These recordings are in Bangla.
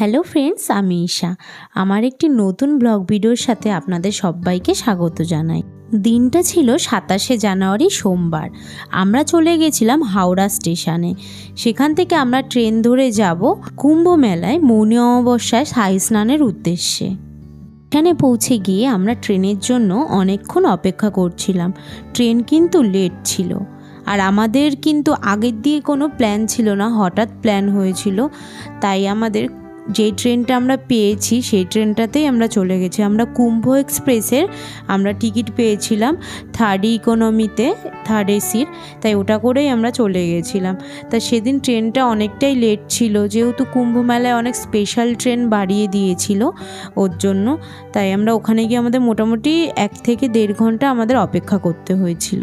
হ্যালো ফ্রেন্ডস আমি ঈশা। আমার একটি নতুন ব্লগ ভিডিওর সাথে আপনাদের সবাইকে স্বাগত জানাই। দিনটা ছিল সাতাশে জানুয়ারি, সোমবার। আমরা চলে গেছিলাম হাওড়া স্টেশনে। সেখান থেকে আমরা ট্রেন ধরে যাব কুম্ভ মেলায় মৌনী অমাবস্যায় সাই স্নানের উদ্দেশ্যে। এখানে পৌঁছে গিয়ে আমরা ট্রেনের জন্য অনেকক্ষণ অপেক্ষা করছিলাম। ট্রেন কিন্তু লেট ছিল। আর আমাদের কিন্তু আগের দিয়ে কোনো প্ল্যান ছিল না। হঠাৎ প্ল্যান হয়েছিল। তাই আমাদের যেই ট্রেনটা আমরা পেয়েছি, সেই ট্রেনটাতেই আমরা চলে গেছি। আমরা কুম্ভ এক্সপ্রেসের আমরা টিকিট পেয়েছিলাম থার্ড ইকোনমিতে, থার্ড এসির, তাই ওটা করেই আমরা চলে গেছিলাম। তা সেদিন ট্রেনটা অনেকটাই লেট ছিল, যেহেতু কুম্ভ মেলায় অনেক স্পেশাল ট্রেন বাড়িয়ে দিয়েছিল ওর জন্য, তাই আমরা ওখানে গিয়ে আমাদের মোটামুটি এক থেকে দেড় ঘণ্টা আমাদের অপেক্ষা করতে হয়েছিল।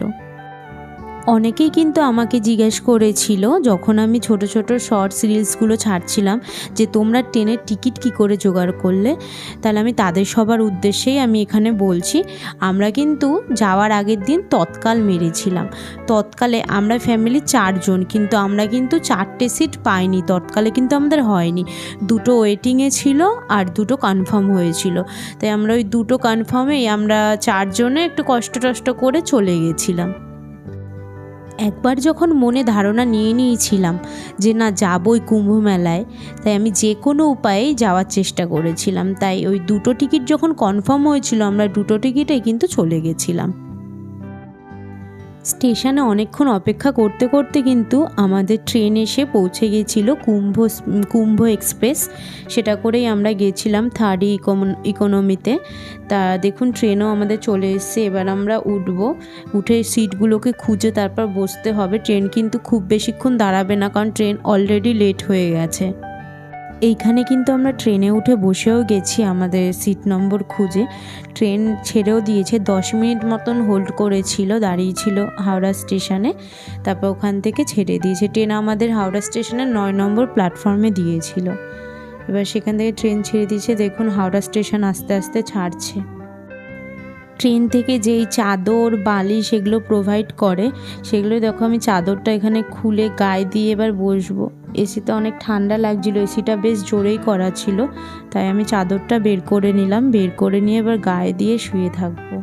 অনেকেই কিন্তু আমাকে জিজ্ঞেস করেছিল যখন আমি ছোট ছোট শর্টস রিলসগুলো ছাড়ছিলাম যে তোমরা ট্রেনের টিকিট কি করে জোগাড় করলে? তাহলে আমি তাদের সবার উদ্দেশ্যেই আমি এখানে বলছি, আমরা কিন্তু যাওয়ার আগের দিন তৎকাল মেরেছিলাম। তৎকালে আমরা ফ্যামিলি চারজন, কিন্তু আমরা কিন্তু চারটে সিট পাইনি, তৎকালে কিন্তু আমাদের হয়নি। দুটো ওয়েটিংয়ে ছিল আর দুটো কনফার্ম হয়েছিল। তাই আমরা ওই দুটো কনফার্মেই আমরা চারজনে একটু কষ্ট টষ্ট করে চলে গেছিলাম। একবার যখন মনে ধারণা নিয়ে নিয়েছিলাম যে না, যাবই কুম্ভ মেলায় তাই আমি যে কোনো উপায়ে যাওয়ার চেষ্টা করেছিলাম। তাই ওই দুটো টিকিট যখন কনফার্ম হয়েছিল, আমরা দুটো টিকিটে কিন্তু চলে গেছিলাম। স্টেশনে অনেকক্ষণ অপেক্ষা করতে করতে কিন্তু আমাদের ট্রেন এসে পৌঁছে গেছিল কুম্ভ কুম্ভ এক্সপ্রেস। সেটা করেই আমরা গেছিলাম থার্ড ইকোনমিতে তা দেখুন, ট্রেনও আমাদের চলে এসছে। এবার আমরা উঠবো। উঠে সিটগুলোকে খুঁজে তারপর বসতে হবে। ট্রেন কিন্তু খুব বেশিক্ষণ দাঁড়াবে না, কারণ ট্রেন অলরেডি লেট হয়ে গেছে। এইখানে কিন্তু আমরা ট্রেনে উঠে বসেও গেছি আমাদের সিট নম্বর খুঁজে। ট্রেন ছেড়েও দিয়েছে, দশ মিনিট মতন হোল্ড করেছিল, দাঁড়িয়েছিল হাওড়া স্টেশনে। তারপর ওখান থেকে ছেড়ে দিয়েছে। ট্রেন আমাদের হাওড়া স্টেশনের নয় নম্বর প্ল্যাটফর্মে দিয়েছিল। এবার সেখান থেকে ট্রেন ছেড়ে দিয়েছে, দেখুন হাওড়া স্টেশন আস্তে আস্তে ছাড়ছে। ট্রেন থেকে যেই চাদর, বালি সেগুলো প্রোভাইড করে, সেগুলো দেখো আমি চাদরটা এখানে খুলে গায়ে দিয়ে এবার বসবো। এসিতে অনেক ঠান্ডা লাগছিল, এসিটা বেশ জোরেই করা ছিল, তাই আমি চাদরটা বের করে নিলাম, বের করে নিয়ে এবার গায়ে দিয়ে শুয়ে থাকব।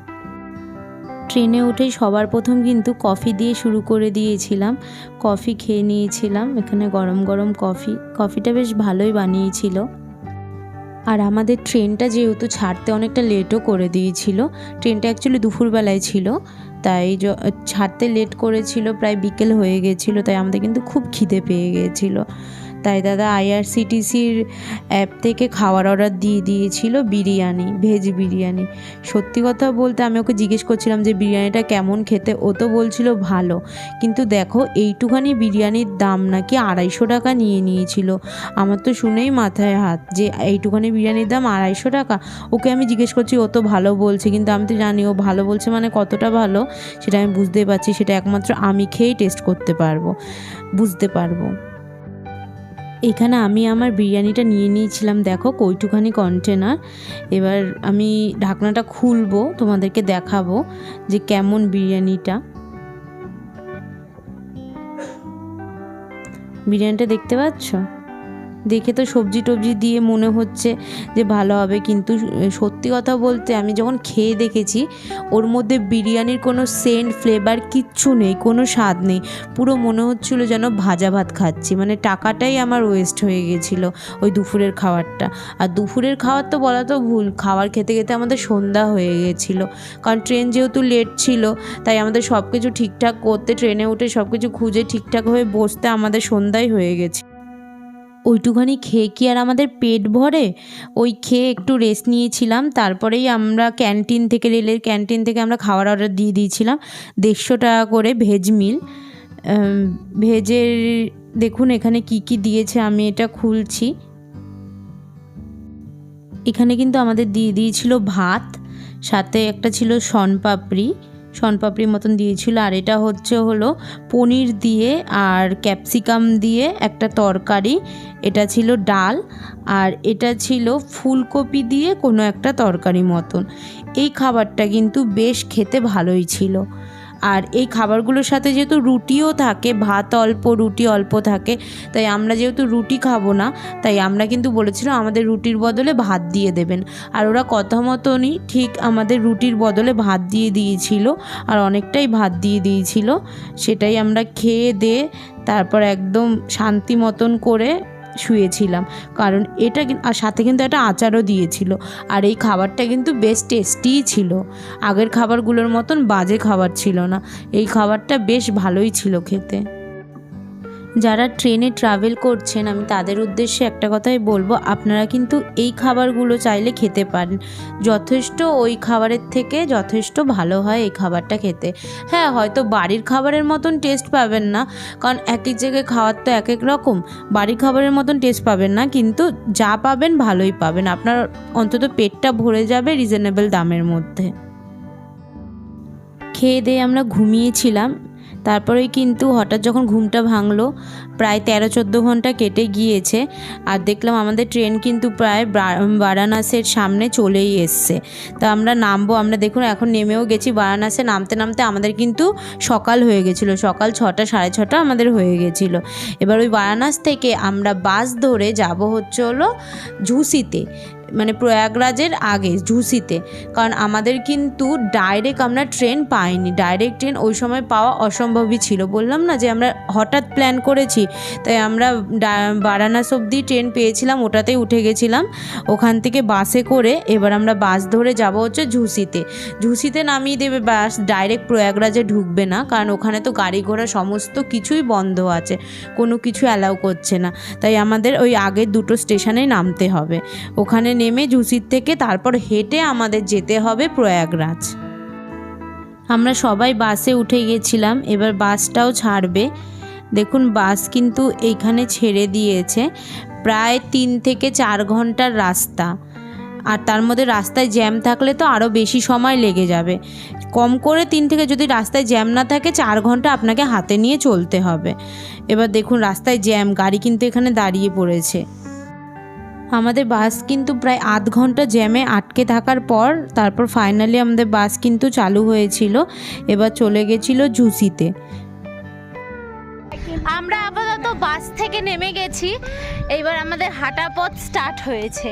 ট্রেনে উঠেই সবার প্রথম কিন্তু কফি দিয়ে শুরু করে দিয়েছিলাম, কফি খেয়ে নিয়েছিলাম, এখানে গরম গরম কফি, কফিটা বেশ ভালোই বানিয়েছিল। আর আমাদের ট্রেনটা যেহেতু ছাড়তে অনেকটা লেটও করে দিয়েছিল, ট্রেনটা অ্যাকচুয়ালি দুপুরবেলায় ছিল তাই ছাড়তে লেট করেছিল, প্রায় বিকেল হয়ে গেছিল, তাই আমাদের কিন্তু খুব খিদে পেয়ে গিয়েছিল তাই দাদা আইআরসিটিসির অ্যাপ থেকে খাওয়ার অর্ডার দিয়ে দিয়েছিল বিরিয়ানি, ভেজ বিরিয়ানি। সত্যি কথা বলতে আমি ওকে জিজ্ঞেস করছিলাম যে বিরিয়ানিটা কেমন খেতে, ও তো বলছিল ভালো। কিন্তু দেখো, এইটুখানি বিরিয়ানির দাম নাকি আড়াইশো টাকা নিয়ে নিয়েছিল। আমার তো শুনেই মাথায় হাত যে এইটুখানি বিরিয়ানির দাম আড়াইশো টাকা। ওকে আমি জিজ্ঞেস করছি, ও তো ভালো বলছে। কিন্তু আমি তো জানি ও ভালো বলছে মানে কতটা ভালো, সেটা আমি বুঝতে পারছি, সেটা একমাত্র আমি খেয়েই টেস্ট করতে পারব, বুঝতে পারব। এখানে আমি আমার বিরিয়ানিটা নিয়ে নিয়েছিলাম, দেখো কইটুখানি কন্টেনার এবার আমি ঢাকনাটা খুলবো, তোমাদেরকে দেখাবো যে কেমন বিরিয়ানিটা। বিরিয়ানিটা দেখতে পাচ্ছ? দেখে তো সবজি টবজি দিয়ে মনে হচ্ছে যে ভালো হবে। কিন্তু সত্যি কথা বলতে আমি যখন খেয়ে দেখেছি, ওর মধ্যে বিরিয়ানির কোনো সেন্ট, ফ্লেভার কিচ্ছু নেই, কোনো স্বাদ নেই। পুরো মনে হচ্ছিল যেন ভাজা ভাত খাচ্ছি। মানে টাকাটাই আমার ওয়েস্ট হয়ে গেছিল ওই দুপুরের খাবারটা। আর দুপুরের খাবার তো বলা তো ভুল, খাবার খেতে খেতে আমাদের সন্ধ্যা হয়ে গেছিল। কারণ ট্রেন যেহেতু লেট ছিল, তাই আমাদের সব কিছু ঠিকঠাক করতে, ট্রেনে উঠে সব কিছু খুঁজে ঠিকঠাক হয়ে বসতে আমাদের সন্ধ্যাই হয়ে গেছে। ওইটুখানি খেয়ে কি আর আমাদের পেট ভরে? ওই খেয়ে একটু রেস্ট নিয়েছিলাম, তারপরেই আমরা ক্যান্টিন থেকে রেলের ক্যান্টিন থেকে আমরা খাওয়ার অর্ডার দিয়ে দিয়েছিলাম, দেড়শো টাকা করে ভেজ মিল ভেজের দেখুন এখানে কি কি দিয়েছে, আমি এটা খুলছি। এখানে কিন্তু আমাদের দিয়ে দিয়েছিল ভাত, সাথে একটা ছিল শনপাপড়ি। শনপাপড়ির মতন দিয়েছিল। আর এটা হচ্ছে হলো পনির দিয়ে আর ক্যাপসিকাম দিয়ে একটা তরকারি। এটা ছিল ডাল আর এটা ছিল ফুলকপি দিয়ে কোনো একটা তরকারি মতন। এই খাবারটা কিন্তু বেশ খেতে ভালোই ছিল। আর এই খাবারগুলোর সাথে যেহেতু রুটিও থাকে, ভাত অল্প, রুটি অল্প থাকে, তাই আমরা যেহেতু রুটি খাব না, তাই আমরা কিন্তু বলেছিলাম আমাদের রুটির বদলে ভাত দিয়ে দেবেন। আর ওরা কথা মতনই ঠিক আমাদের রুটির বদলে ভাত দিয়ে দিয়েছিল আর অনেকটাই ভাত দিয়ে দিয়েছিল। সেটাই আমরা খেয়ে দিয়ে তারপর একদম শান্তি মতন করে শুয়েছিলাম। কারণ এটা আর সাথে কিন্তু একটা আচারও দিয়েছিল। আর এই খাবারটা কিন্তু বেশ টেস্টিই ছিল। আগের খাবারগুলোর মতন বাজে খাবার ছিল না। এই খাবারটা বেশ ভালোই ছিল খেতে। যারা ট্রেনে ট্রাভেল করছেন, আমি তাদের উদ্দেশ্যে একটা কথাই বলব, আপনারা কিন্তু এই খাবারগুলো চাইলে খেতে পারেন। যথেষ্ট ওই খাবারের থেকে যথেষ্ট ভালো হয় এই খাবারটা খেতে। হ্যাঁ হয়তো বাড়ির খাবারের মতন টেস্ট পাবেন না, কারণ এক এক জায়গায় খাওয়ার তো এক এক রকম। বাড়ির খাবারের মতন টেস্ট পাবেন না, কিন্তু যা পাবেন ভালোই পাবেন। আপনার অন্তত পেটটা ভরে যাবে রিজনেবল দামের মধ্যে। খেয়ে দিয়ে আমরা ঘুমিয়েছিলাম। তারপরেই কিন্তু হঠাৎ যখন ঘুমটা ভাঙলো, প্রায় তেরো চোদ্দ ঘণ্টা কেটে গিয়েছে। আর দেখলাম আমাদের ট্রেন কিন্তু প্রায় বারাণসীর সামনে চলেই এসছে। তা আমরা নামবো, আমরা দেখুন এখন নেমেও গেছি বারাণসে নামতে নামতে আমাদের কিন্তু সকাল হয়ে গেছিল। সকাল ছটা, সাড়ে ছটা আমাদের হয়ে গেছিল। এবার ওই বারাণস থেকে আমরা বাস ধরে যাব হচ্ছে হলো ঝুসিতে। মানে প্রয়াগরাজের আগে, ঝুসিতে। কারণ আমাদের কিন্তু ডাইরেক্ট আমরা ট্রেন পাইনি। ডাইরেক্ট ট্রেন ওই সময় পাওয়া অসম্ভবই ছিল। বললাম না যে আমরা হঠাৎ প্ল্যান করেছি, তাই আমরা বারাণস অবধি ট্রেন পেয়েছিলাম, ওটাতেই উঠে গেছিলাম। ওখান থেকে বাসে করে এবার আমরা বাস ধরে যাব হচ্ছে ঝুসিতে। ঝুসিতে নামিয়ে দেবে বাস ডাইরেক্ট প্রয়াগরাজে ঢুকবে না। কারণ ওখানে তো গাড়ি ঘোড়া সমস্ত কিছুই বন্ধ আছে। কোনো কিছু অ্যালাউ করছে না। তাই আমাদের ওই আগের দুটো স্টেশনে নামতে হবে। ওখানে নেমে জুসির থেকে তারপর হেঁটে আমাদের যেতে হবে প্রয়াগরাজ। আমরা সবাই বাসে উঠে গেছিলাম, এবার বাসটাও ছাড়বে। দেখুন, বাস কিন্তু এইখানে ছেড়ে দিয়েছে। প্রায় তিন থেকে চার ঘণ্টার রাস্তা। আর তার মধ্যে রাস্তায় জ্যাম থাকলে তো আরও বেশি সময় লেগে যাবে। কম করে তিন থেকে যদি রাস্তায় জ্যাম না থাকে, চার ঘণ্টা আপনাকে হাতে নিয়ে চলতে হবে। এবার দেখুন, রাস্তায় জ্যাম, গাড়ি কিন্তু এখানে দাঁড়িয়ে পড়েছে। আমাদের বাস কিন্তু প্রায় আধ ঘণ্টা জ্যামে আটকে থাকার পর তারপর ফাইনালি আমাদের বাস কিন্তু চালু হয়েছিল। এবার চলে গেছিল ঝুসিতে। আমরা আপাতত বাস থেকে নেমে গেছি। এইবার আমাদের হাঁটা পথ স্টার্ট হয়েছে।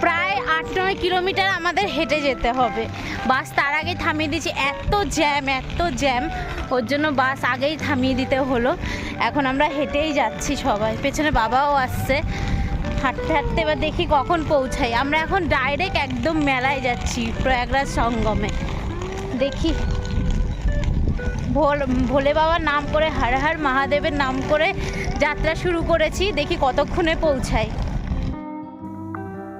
প্রায় আট নয় কিলোমিটার আমাদের হেঁটে যেতে হবে। বাস তার আগে থামিয়ে দিয়েছি। এত জ্যাম এত জ্যাম। ওর জন্য বাস আগেই থামিয়ে দিতে হলো। এখন আমরা হেঁটেই যাচ্ছি সবাই। পেছনে বাবাও আসছে। হাঁটতে হাঁটতে এবার দেখি কখন পৌঁছাই। আমরা এখন ডাইরেক্ট একদম মেলায় যাচ্ছি প্রয়াগরাজ সঙ্গমে। দেখি। ভোল ভোলে বাবার নাম করে হর হর মহাদেবের নাম করে যাত্রা শুরু করেছি। দেখি কতক্ষণে পৌঁছাই।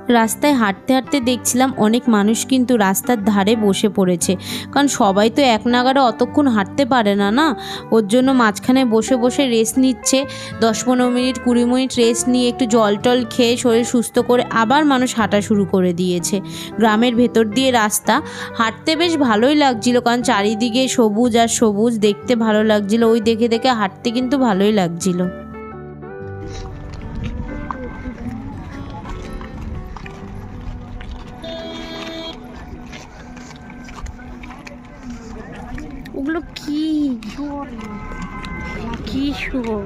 রাস্তায় হাঁটতে হাঁটতে দেখছিলাম অনেক মানুষ কিন্তু রাস্তার ধারে বসে পড়েছে। কারণ সবাই তো এক নাগারে অতক্ষণ হাঁটতে পারে না না? ওর জন্য মাঝখানে বসে বসে রেস্ট নিচ্ছে। দশ পনেরো মিনিট, কুড়ি মিনিট রেস্ট নিয়ে একটু জল টল খেয়ে শরীর সুস্থ করে আবার মানুষ হাঁটা শুরু করে দিয়েছে। গ্রামের ভেতর দিয়ে রাস্তা। হাঁটতে বেশ ভালোই লাগছিল, কারণ চারিদিকে সবুজ আর সবুজ। দেখতে ভালো লাগছিল। ওই দেখে দেখে হাঁটতে কিন্তু ভালোই লাগছিল। কি শুয়োর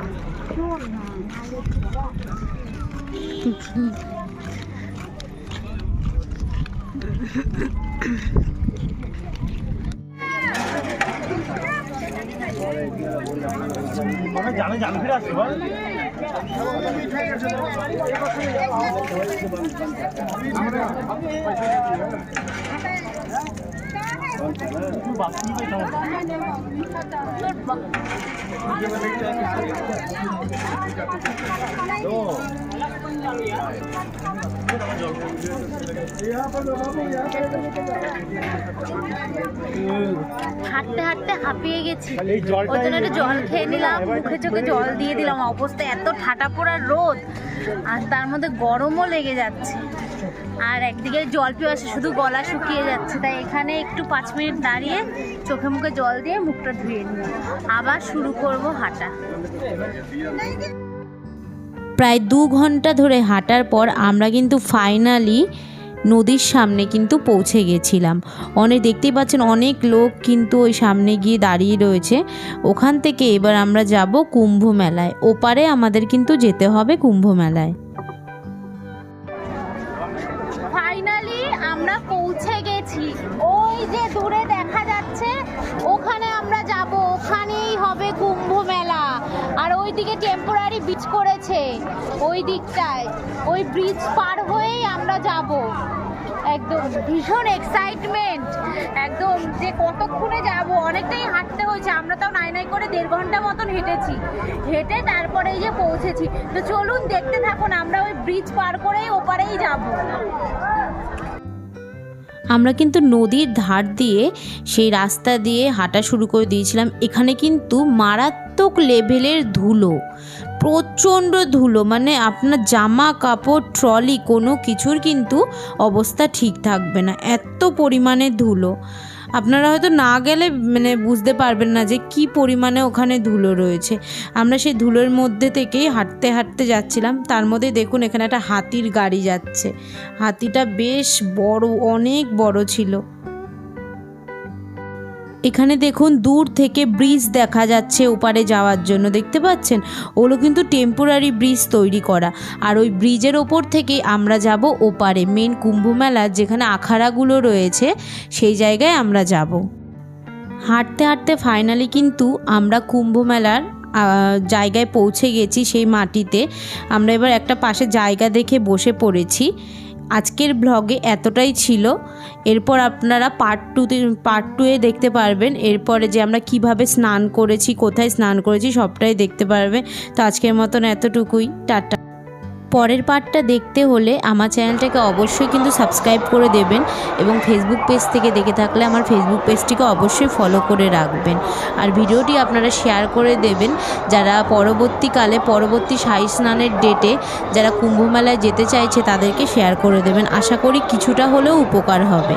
জানে হাঁটতে হাঁটতে হাঁপিয়ে গেছি। ওই জন্য একটু জল খেয়ে নিলাম মুখে চোখে জল দিয়ে দিলাম। অবস্থা এত ঠাটা পোড়া রোদ আর তার মধ্যে গরমও লেগে যাচ্ছে। আর একদিকে জল পিপাসে শুধু গলা শুকিয়ে যাচ্ছে। তাই এখানে একটু পাঁচ মিনিট দাঁড়িয়ে চোখে মুখে জল দিয়ে মুখটা ধুয়ে নিই। আবার শুরু করব হাঁটা। প্রায় দু ঘণ্টা ধরে হাঁটার পর আমরা কিন্তু ফাইনালি নদীর সামনে কিন্তু পৌঁছে গেছিলাম। অনেক দেখতেই পাচ্ছেন অনেক লোক কিন্তু ওই সামনে গিয়ে দাঁড়িয়ে রয়েছে। ওখান থেকে এবার আমরা যাব কুম্ভ মেলায়। ওপারে আমাদের কিন্তু যেতে হবে কুম্ভ মেলায়। হবে কুম্ভ মেলা আর ওইদিকে টেম্পোরারি ব্রিজ করেছে, ওই দিকটায়। ওই ব্রিজ পার হয়েই আমরা যাব। একদম ভীষণ এক্সাইটমেন্ট একদম যে কতক্ষণে যাব, অনেকটাই হাঁটতে হয়েছে। আমরা তাও নাই নাই করে দেড় ঘণ্টা মতন হেঁটেছি। হেঁটে তারপরে এই যে পৌঁছেছি। তো চলুন দেখতে থাকুন, আমরা ওই ব্রিজ পার করেই ওপারেই যাব। আমরা কিন্তু নদীর ধার দিয়ে সেই রাস্তা দিয়ে হাঁটা শুরু করে দিয়েছিলাম। এখানে কিন্তু মারাত্মক লেভেলের ধুলো, প্রচণ্ড ধুলো মানে আপনার জামা, কাপড়, ট্রলি কোনো কিছুর কিন্তু অবস্থা ঠিক থাকবে না। এত পরিমাণে ধুলো। আপনারা হয়তো না গেলে মানে বুঝতে পারবেন না যে কি পরিমাণে ওখানে ধুলো রয়েছে। আমরা সেই ধুলোর মধ্যে থেকেই হাঁটতে হাঁটতে যাচ্ছিলাম। তার মধ্যে দেখুন এখানে একটা হাতির গাড়ি যাচ্ছে। হাতিটা বেশ বড়, অনেক বড় ছিল। এখানে দেখুন দূর থেকে ব্রিজ দেখা যাচ্ছে ওপারে যাওয়ার জন্য, দেখতে পাচ্ছেন? ওগুলো কিন্তু টেম্পোরারি ব্রিজ তৈরি করা। আর ওই ব্রিজের ওপর থেকেই আমরা যাব ওপারে মেন কুম্ভ মেলার যেখানে আখাড়াগুলো রয়েছে, সেই জায়গায় আমরা যাব। হাঁটতে হাঁটতে ফাইনালি কিন্তু আমরা কুম্ভ মেলার জায়গায় পৌঁছে গেছি সেই মাটিতে। আমরা এবার একটা পাশে জায়গা দেখে বসে পড়েছি। আজকের ব্লগে এতটাই ছিল। এরপর আপনারা পার্ট টুতে পার্ট টুয়ে দেখতে পারবেন। এরপরে যে আমরা কীভাবে স্নান করেছি, কোথায় স্নান করেছি, সবটাই দেখতে পারবে তো আজকের মতন এতটুকুই। টাটা। পরের পার্টটা দেখতে হলে আমার চ্যানেলটাকে অবশ্যই কিন্তু সাবস্ক্রাইব করে দেবেন এবং ফেসবুক পেজ থেকে দেখে থাকলে আমার ফেসবুক পেজটিকে অবশ্যই ফলো করে রাখবেন। আর ভিডিওটি আপনারা শেয়ার করে দেবেন। যারা পরবর্তীকালে, পরবর্তী সাই স্নানের ডেটে যারা কুম্ভ মেলায় যেতে চাইছে, তাদেরকে শেয়ার করে দেবেন। আশা করি কিছুটা হলেও উপকার হবে।